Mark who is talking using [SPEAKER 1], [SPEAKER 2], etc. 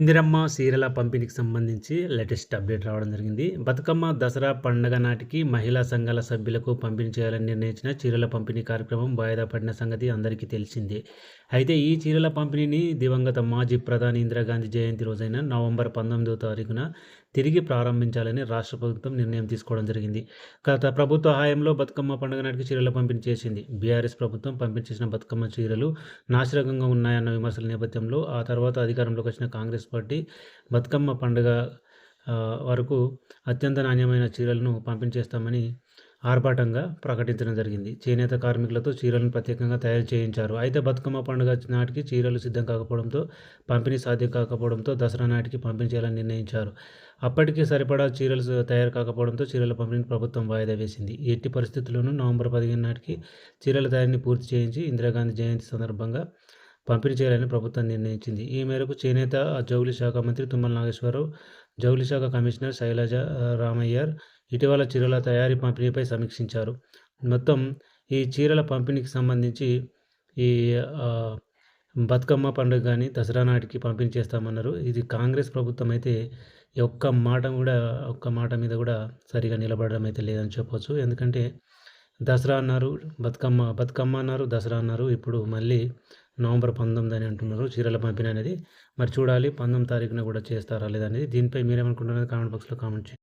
[SPEAKER 1] ఇందిరమ్మ సీరల పంపిణీకి సంబంధించి latest update రావడం జరిగింది. బతుకమ్మ దసరా పండగ నాటికి మహిళా సంఘాల సభ్యులకు పంపిణీ చేయాలని నిర్ణయించిన చీరల పంపిణీ కార్యక్రమం వాయిదా పడిన సంగతి అందరికీ తెలిసిందే. అయితే ఈ చీరల పంపిణీని దివంగత మాజీ ప్రధాని ఇందిరాగాంధీ జయంతి రోజైన నవంబర్ పంతొమ్మిదవ తారీఖున తిరిగి ప్రారంభించాలని రాష్ట్ర ప్రభుత్వం నిర్ణయం తీసుకోవడం జరిగింది. గత ప్రభుత్వ హయాంలో బతుకమ్మ పండుగ నాటికి చీరలు పంపిణీ చేసింది. బీఆర్ఎస్ ప్రభుత్వం పంపిణీ చేసిన బతుకమ్మ చీరలు నాశరకంగా ఉన్నాయన్న విమర్శల నేపథ్యంలో ఆ తర్వాత అధికారంలోకి వచ్చిన కాంగ్రెస్ పార్టీ బతుకమ్మ పండుగ వరకు అత్యంత నాణ్యమైన చీరలను పంపిణీ చేస్తామని ఆర్భాటంగా ప్రకటించడం జరిగింది. చేనేత కార్మికులతో చీరలను ప్రత్యేకంగా తయారు చేయించారు. అయితే బతుకమ్మ పండుగ నాటికి చీరలు సిద్ధం కాకపోవడంతో పంపిణీ సాధ్యం కాకపోవడంతో దసరా నాటికి పంపిణీ చేయాలని నిర్ణయించారు. అప్పటికే సరిపడా చీరలు తయారు కాకపోవడంతో చీరల పంపిణీ ప్రభుత్వం వాయిదా వేసింది. ఎట్టి పరిస్థితుల్లోనూ నవంబర్ పదిహేను నాటికి చీరల తయారీని పూర్తి చేయించి ఇందిరాగాంధీ జయంతి సందర్భంగా పంపిణీ చేయాలని ప్రభుత్వం నిర్ణయించింది. ఈ మేరకు చేనేత జౌలి శాఖ మంత్రి తుమ్మల నాగేశ్వరరావు జౌలి శాఖ కమిషనర్ శైలజ రామయ్యర్ ఇటీవల చీరల తయారీ పంపిణీపై సమీక్షించారు. మొత్తం ఈ చీరల పంపిణీకి సంబంధించి ఈ బతుకమ్మ పండుగ కానీ దసరా నాటికి పంపిణీ చేస్తామన్నారు. ఇది కాంగ్రెస్ ప్రభుత్వం అయితే ఒక్క మాట కూడా ఒక్క మాట మీద కూడా సరిగా నిలబడడం అయితే లేదని చెప్పవచ్చు ఎందుకంటే దసరా అన్నారు బతుకమ్మ బతుకమ్మ అన్నారు దసరా అన్నారు. ఇప్పుడు మళ్ళీ నవంబర్ పంతొమ్మిది అని అంటున్నారు చీరల పంపిణీ అనేది. మరి చూడాలి పంతొమ్మిది తారీఖున కూడా చేస్తారా లేదనేది దీనిపై మీరేమనుకుంటున్నారు కామెంట్ బాక్స్లో కామెంట్ చేయండి.